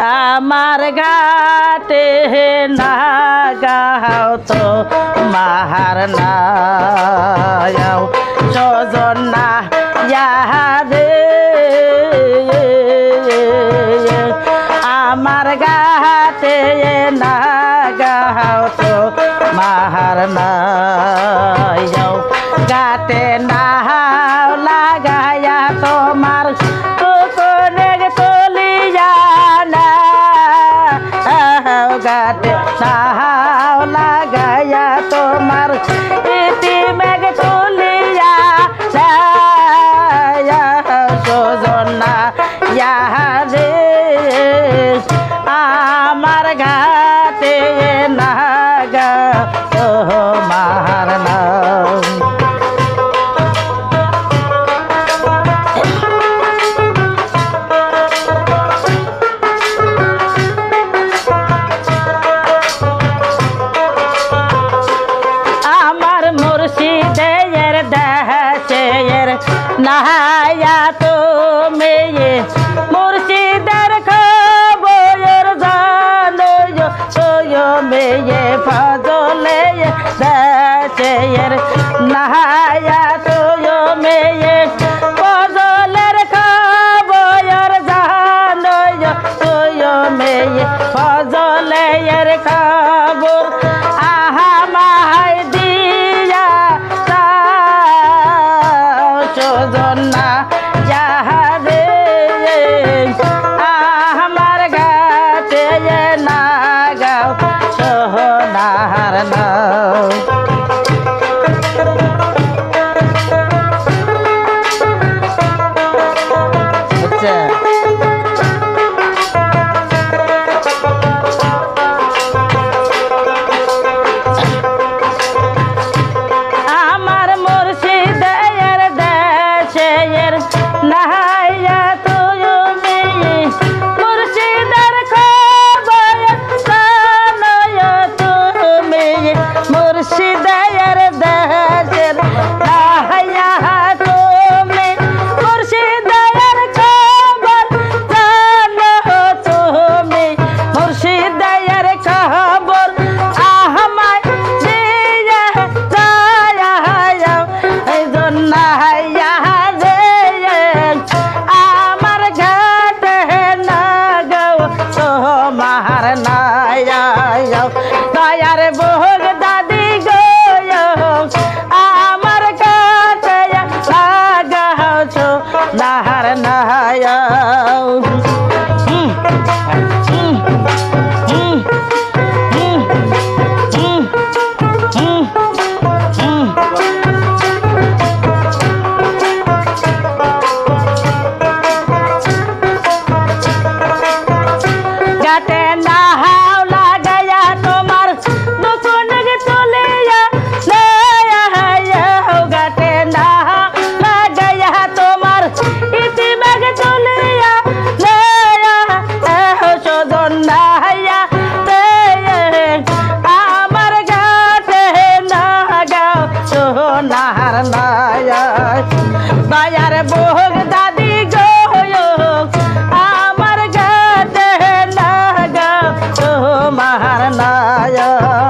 আমার গাতে না গাও তো মাহার নাও না আমার গাতে না গাও তো মাহার না গাতে না माया तो मार মেয়ের নাহায়া তো মেয়ে। ফজলের খবর জানো মেয়ে। ফজলের খ সোনার নায়ায় বায়ার ভোগ দাদি গো আমার গাতে লাগা তোমার নায়ায়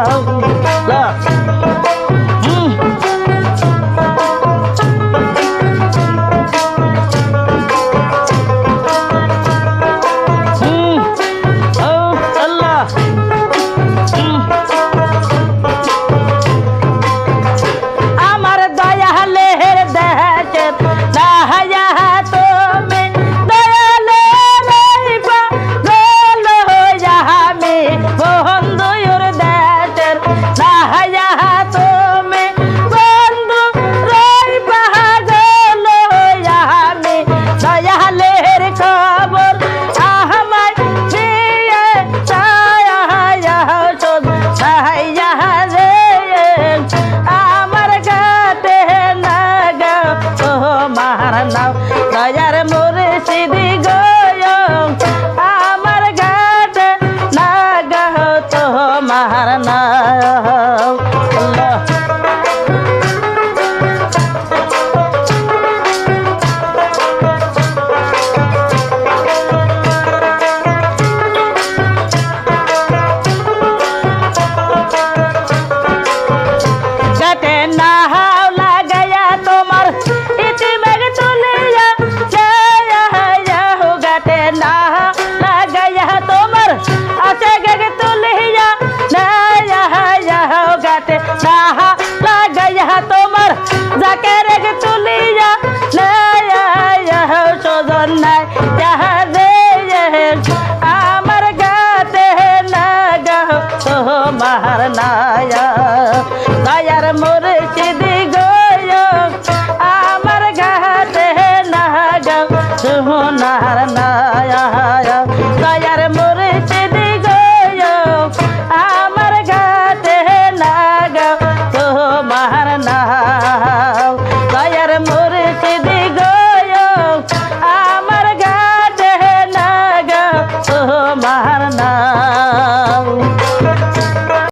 है